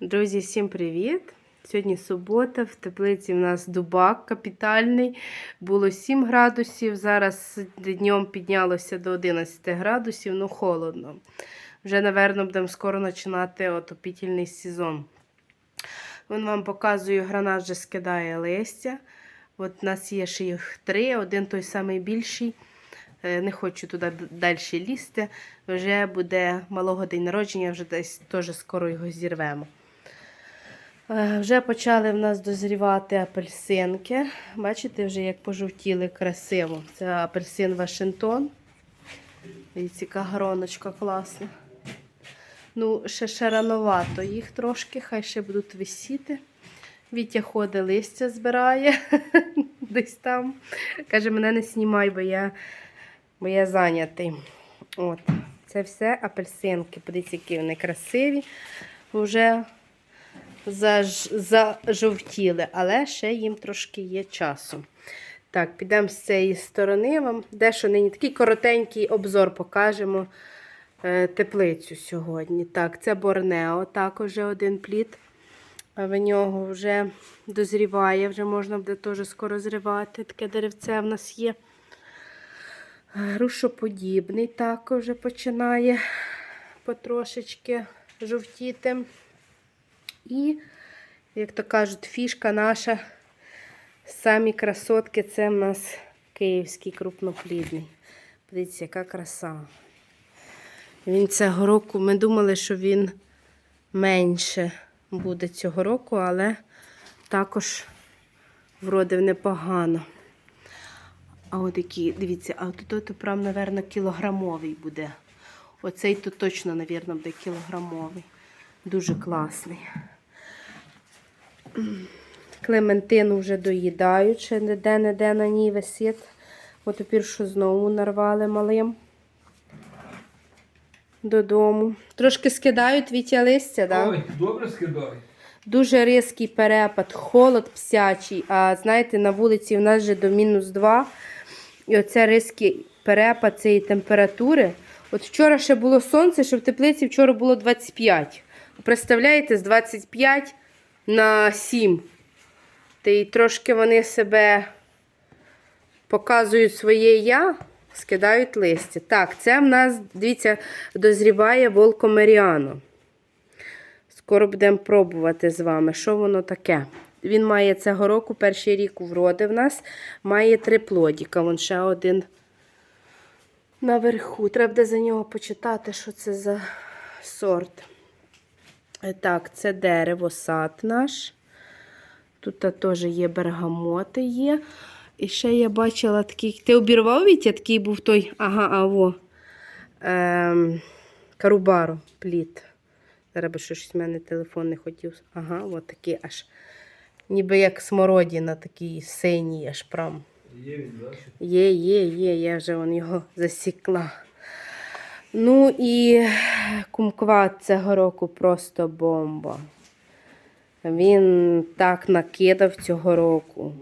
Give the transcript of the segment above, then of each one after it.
Друзі, всім привіт! Сьогодні субота, в теплиці в нас дубак капітальний. Було 7 градусів, зараз днем піднялося до 11 градусів, ну холодно. Вже, напевно, будемо скоро починати отопітельний сезон. Вон вам показую, гранат вже скидає листя. От у нас є ще їх три, один той самий більший. Е, Не хочу туди далі лізти. Вже буде малого день народження, вже десь теж скоро його зірвемо. Е, Вже почали в нас дозрівати апельсинки. Бачите, вже як пожовтіли красиво. Це апельсин Вашингтон. Дивіться, яка гроночка класна. Ну, ще ще рановато їх трошки, хай ще будуть висіти. Вітя ходить, листя збирає десь там. Каже, мене не знімай, бо я, бо я зайнятий. От. Це все апельсинки. Подивіться, які вони красиві. Вже зажовтіли, але ще їм трошки є часу. Так, підемо з цієї сторони. Вам дещо нині такий коротенький обзор покажемо е, теплицю сьогодні. Так, це Борнео, також один плід. В нього вже дозріває, вже можна буде теж скоро зривати. Таке деревце в нас є. Грушоподібний також починає потрошечки жовтіти. І, як то кажуть, фішка наша, самі красотки, це в нас київський крупноплідний. Подивіться, яка краса. Він цього року, ми думали, що він менше буде цього року, але також вродив непогано. А от який, дивіться, а тут, тут прям, напевно, кілограмовий буде. Оцей тут точно, напевно, буде кілограмовий. Дуже класний. Клементину вже доїдають, ще ніде-не-де на ній висить. От тепер що знову нарвали малим додому. Трошки скидають вітя листя, так? Ой, добре скидай. Дуже різкий перепад, холод псячий. А знаєте, на вулиці в нас вже до мінус 2. І оце різкий перепад цієї температури. От вчора ще було сонце, що в теплиці вчора було 25. Представляєте, з 25 на 7. Та й трошки вони себе показують своє я, скидають листя. Так, це в нас, дивіться, дозріває волкомеріано. Скоро будемо пробувати з вами, що воно таке. Він має цього року, перший рік вроди в нас, має три плодіка. Вон ще один наверху. Треба буде за нього почитати, що це за сорт. Е, Так, це дерево, сад наш. Тут теж є бергамоти є. І ще я бачила такий. Ти обірвав Вітя? Такий був той. Ага, а во. Ем, Карубаро плід. Зараз би щось в мене телефон не хотів. Ага, от такий аж. Ніби як смородина, такий синій, аж прям. Є він? Є, є, є, я вже вон його засікла. Ну і кумкват цього року просто бомба. Він так накидав цього року.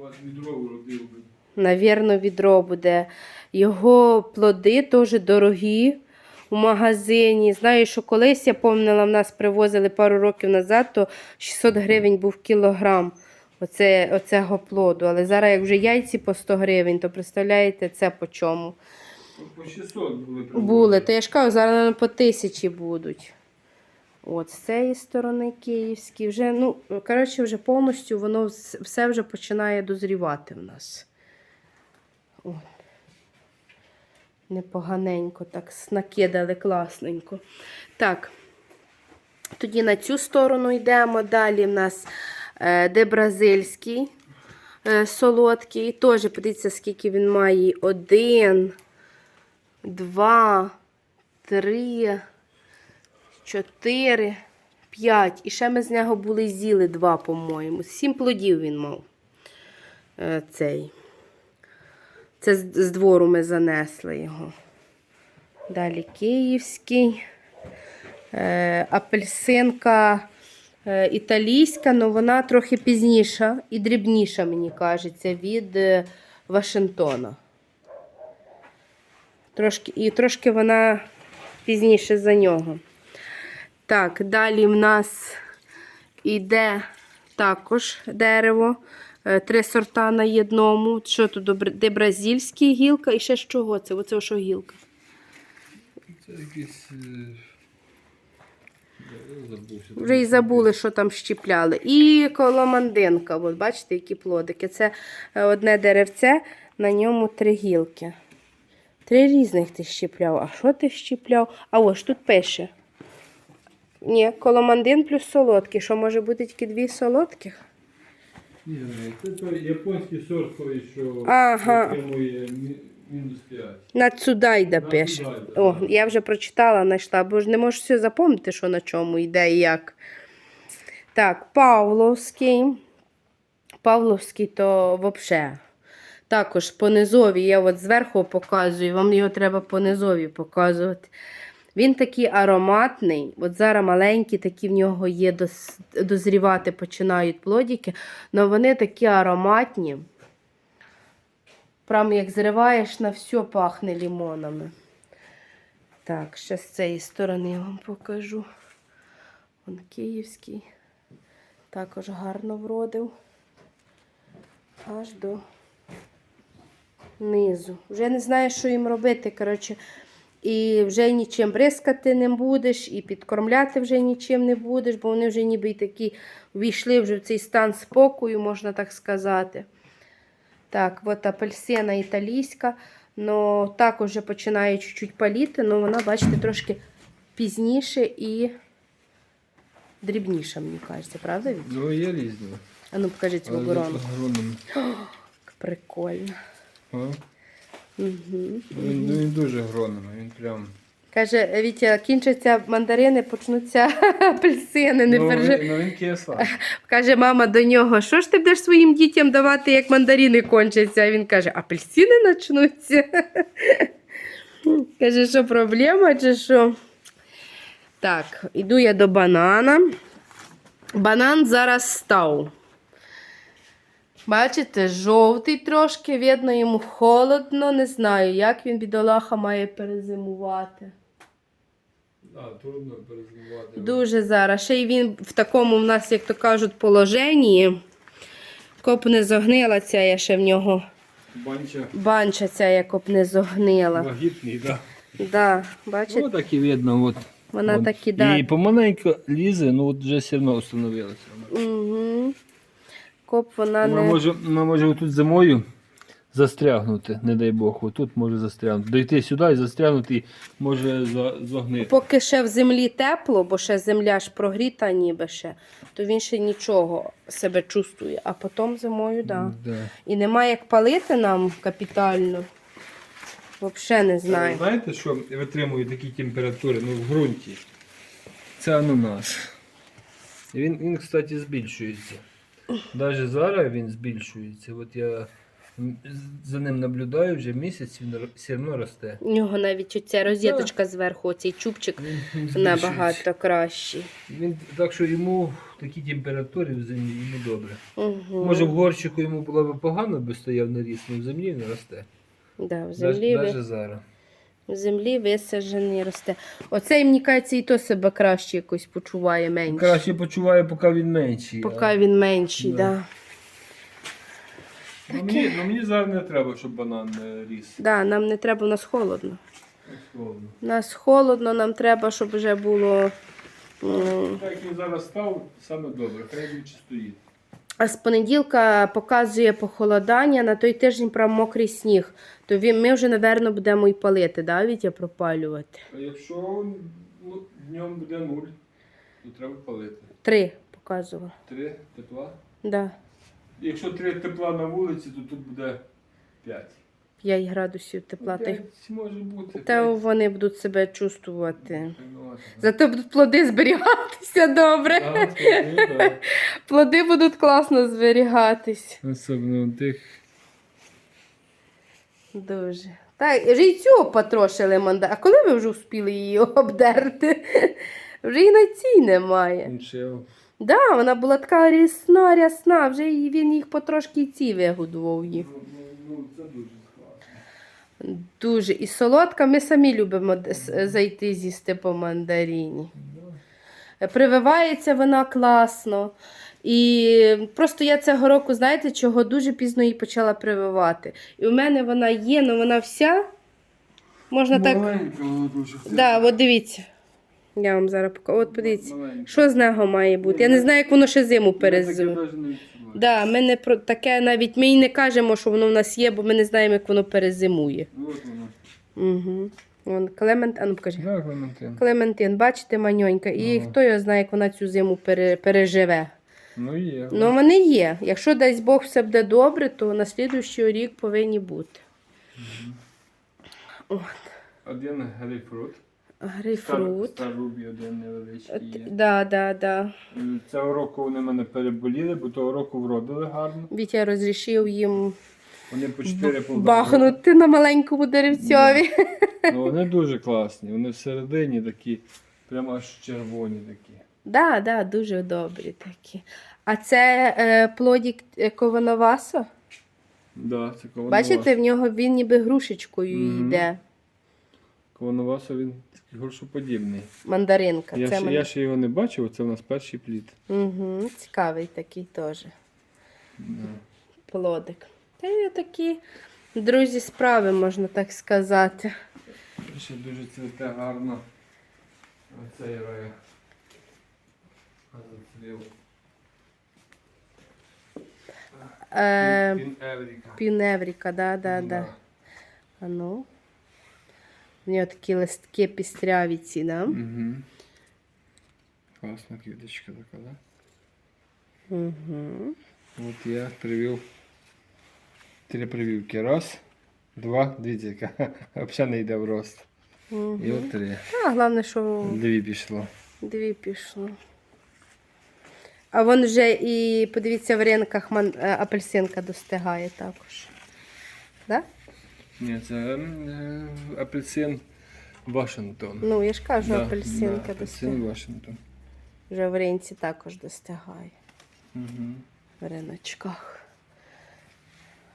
Навірно, відро буде. Його плоди теж дорогі у магазині. Знаю, що колись я пам'ятала, в нас привозили пару років назад, то 600 гривень був кілограм оце, оцього плоду. Але зараз, як вже яйці по 100 гривень, то представляєте, це по чому? По 600 були. Були, то я ж кажу, зараз наверно, по тисячі будуть. От, з цієї сторони київські. Вже, ну, коротше, вже повністю воно все вже починає дозрівати в нас. От. Непоганенько, так накидали класненько. Так, тоді на цю сторону йдемо. Далі в нас е, де бразильський е, солодкий. Теж подивіться, скільки він має. Один, два, три, чотири, п'ять. І ще ми з нього були з'їли два, по-моєму. Сім плодів він мав. Е, Цей. Це з, двору ми занесли його. Далі київський. Е, апельсинка е, італійська, але вона трохи пізніша і дрібніша, мені кажеться, від Вашингтона. Трошки, і трошки вона пізніше за нього. Так, далі в нас Іде також дерево. е, Три сорта на одному. Що тут? Де бразильський гілка і ще з чого це? Оце що гілка? Це якийсь. е. Вже і забули, що там щіпляли. І коломандинка. От бачите, які плодики. Це е, одне деревце, на ньому три гілки. Три різних ти щіпляв. А що ти щіпляв? А ось тут пише. Ні, коломандин плюс солодкий. Що може бути тільки дві солодких? Ні, це той японський сорт, той, що Ага. отримує мінус 5. На Цудайда На пише. Цудайда, О, да. я вже прочитала, знайшла, бо ж не можу все запам'ятати, що на чому йде і як. Так, Павловський. Павловський то взагалі. Також по низові, я от зверху показую, вам його треба по низові показувати. Він такий ароматний. От зараз маленькі, такі в нього є, дозрівати починають плодики, але вони такі ароматні. Прям як зриваєш, на все пахне лимонами. Так, ще з цієї сторони я вам покажу. Он київський. Також гарно вродив. Аж до низу. Вже не знаю, що їм робити. Коротше, і вже нічим бризкати не будеш, і підкормляти вже нічим не будеш, бо вони вже ніби й такі війшли вже в цей стан спокою, можна так сказати. Так, от апельсина італійська. Ну, також вже починає чуть-чуть паліти, але вона, бачите, трошки пізніше і дрібніша, мені кажеться, правда? Вітя? Ну, є різні. А ну покажіть грону. агрономи. Прикольно. Угу. Він, ну, він дуже агрономий, він прям. Каже, Вітя, кінчаться мандарини, почнуться апельсини. Не ну, пережи... він, ну, він киса. Каже мама до нього, що ж ти будеш своїм дітям давати, як мандарини кончаться? А він каже, апельсини почнуться. Каже, що проблема чи що? Так, іду я до банана. Банан зараз став. Бачите, жовтий трошки, видно, йому холодно, не знаю, як він бідолаха має перезимувати. Так, трудно перезимувати. Дуже зараз. Ще й він в такому в нас, як то кажуть, положенні. Коп не зогнила ця, я ще в нього Банча банча ця, як коп не зогнила. вагітний, так. Да, бачите, Ну, так і видно. От. вона От. так і да. І помаленько лізе, ну от вже все одно встановилося. Угу. Коп вона Ми не. може, ми може тут зимою застрягнути, не дай Бог, отут може застрягнути. Дойти сюди і застрягнути, і може за, зогнити. Поки ще в землі тепло, бо ще земля ж прогріта ніби ще, то він ще нічого себе чувствує. А потім зимою, так. Да. Да. І немає як палити нам капітально. Взагалі не знаю. Знаєте, що витримує такі температури ну, в ґрунті? Це ананас. Він, він, кстати, збільшується. Навіть зараз він збільшується. От я за ним наблюдаю вже місяць, він все одно росте. У нього навіть оця розеточка зверху, оцей чубчик набагато кращий. Він, так що йому в такій температурі в землі йому добре. Угу. Може в горщику йому було б погано, би стояв на ріс, але в землі він росте. да, в, землі, Навіть ви- зараз. В землі висаджений росте. Оцей, мені кажеться, і то себе краще якось почуває менше. Краще почуває, поки він менший. а- Поки він менший, Да. да. Ну, мені, ну, мені зараз не треба, щоб банан е, ріс. Да, нам не треба, у нас холодно. Условно. У нас холодно, нам треба, щоб вже було. Так як він зараз став, саме добре, хай він чи стоїть. А з понеділка показує похолодання, на той тиждень прям мокрий сніг. То він, ми вже, напевно, будемо і палити, да, Вітя, пропалювати. А якщо ну, днем буде нуль, то треба палити. Три показував. Три тепла. Да. Якщо три тепла на вулиці, то тут буде п'ять. 5 градусів тепла. Та, й- п'ять може бути. та п'ять. вони будуть себе чувствувати. Зато будуть плоди зберігатися добре. Так, так, так. Плоди будуть класно зберігатись. Особливо тих. Дуже. Так, вже й цього потрошили. А коли ви вже встигли її обдерти? Вже і на цій немає. Іншев. Да, вона була така рясна, рясна, вже і він їх потрошки і ці вигодував їх. Ну, ну, ну, це дуже. Дуже. І солодка, ми самі любимо зайти з'їсти по мандаріні. Прививається вона класно. І просто я цього року, знаєте, чого дуже пізно її почала прививати. І у мене вона є, але вона вся. Можна так. Вона дуже. Да, от дивіться. Я вам зараз покажу. От подивіться. Маленька. Що з нього має бути? Я не знаю, як воно ще зиму перезимує. Да, ми не про таке навіть ми й не кажемо, що воно в нас є, бо ми не знаємо, як воно перезимує. От. Угу. Вон Клемент, а ну покажи. Да, Клементин. Клементин, бачите, маньонька. І Ага. хто його знає, як вона цю зиму пере, переживе. Ну є. Ну, вони є. Якщо дасть Бог все буде добре, то на слідуючий рік повинні бути. Один грейпфрут. Грейпфрут. Старубі один невеличкий є. да, да, да. Цього року вони мене переболіли, бо того року вродили гарно. Вітя розрішив їм Вони по 4 по бахнути на маленькому деревцьові. Ну вони дуже класні. Вони всередині такі, прямо аж червоні такі. Да, да, дуже добрі такі. А це е, плодік е, Ковановасо? Да, це ковановасо. Бачите, в нього він ніби грушечкою Мгм. йде. Ковановасо він такий грушоподібний. Мандаринка. Я, це ще, ман- я ще його не бачив, це у нас перший плід. Угу, цікавий такий теж Да. плодик. Та й такі друзі справи, можна так сказати. Ще дуже цвіте гарно. Оцей рає. Зацвів. Е, Пін Евріка. Да, да, да. А ну. У нього такі листки пістряві ці, да? Угу. Класна квіточка така, да? Угу. От я привів три прививки. Раз, два, дивіться, яка взагалі не йде в рост. Угу. І от три. А головне, що Дві пішло. дві пішло. А вон вже і, подивіться, в ринках ман... е, апельсинка достигає також. Да? Ні, це е, апельсин Вашингтон. Ну, я ж кажу, Да, апельсинка да, апельсин достигає. Вашингтон. Вже в ринці також достигає. Угу. В риночках.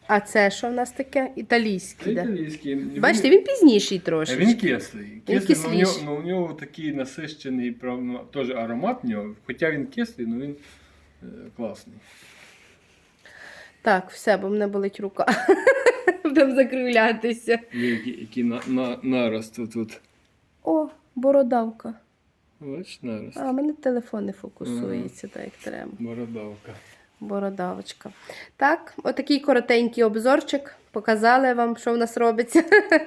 А це що в нас таке? Італійський, да? Італійський. Бачите, він пізніший трошки. Він кислий. Він кислий ну, у, нього, кисліший. ну, у нього такий насищений прав- ну, теж аромат в нього. Хоча він кислий, але він е, класний. Так, все, бо мене болить рука. Будемо закривлятися. Який, який на, на, нарост тут. О, бородавка. Бачиш, нарост. А, у мене телефон не фокусується, так як треба. Бородавка. Бородавочка. Так, отакий коротенький обзорчик. Показали вам, що в нас робиться.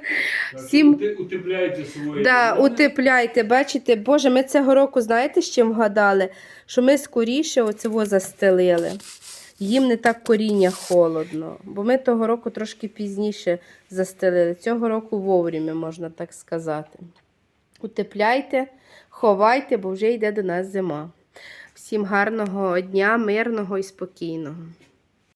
Всім- утепляйте свої. Да, утепляйте, бачите, Боже, ми цього року, знаєте, з чим вгадали? Що ми скоріше оцього застелили. Їм не так коріння холодно, бо ми того року трошки пізніше застелили. Цього року вовремя, можна так сказати. Утепляйте, ховайте, бо вже йде до нас зима. Всім гарного дня, мирного і спокійного.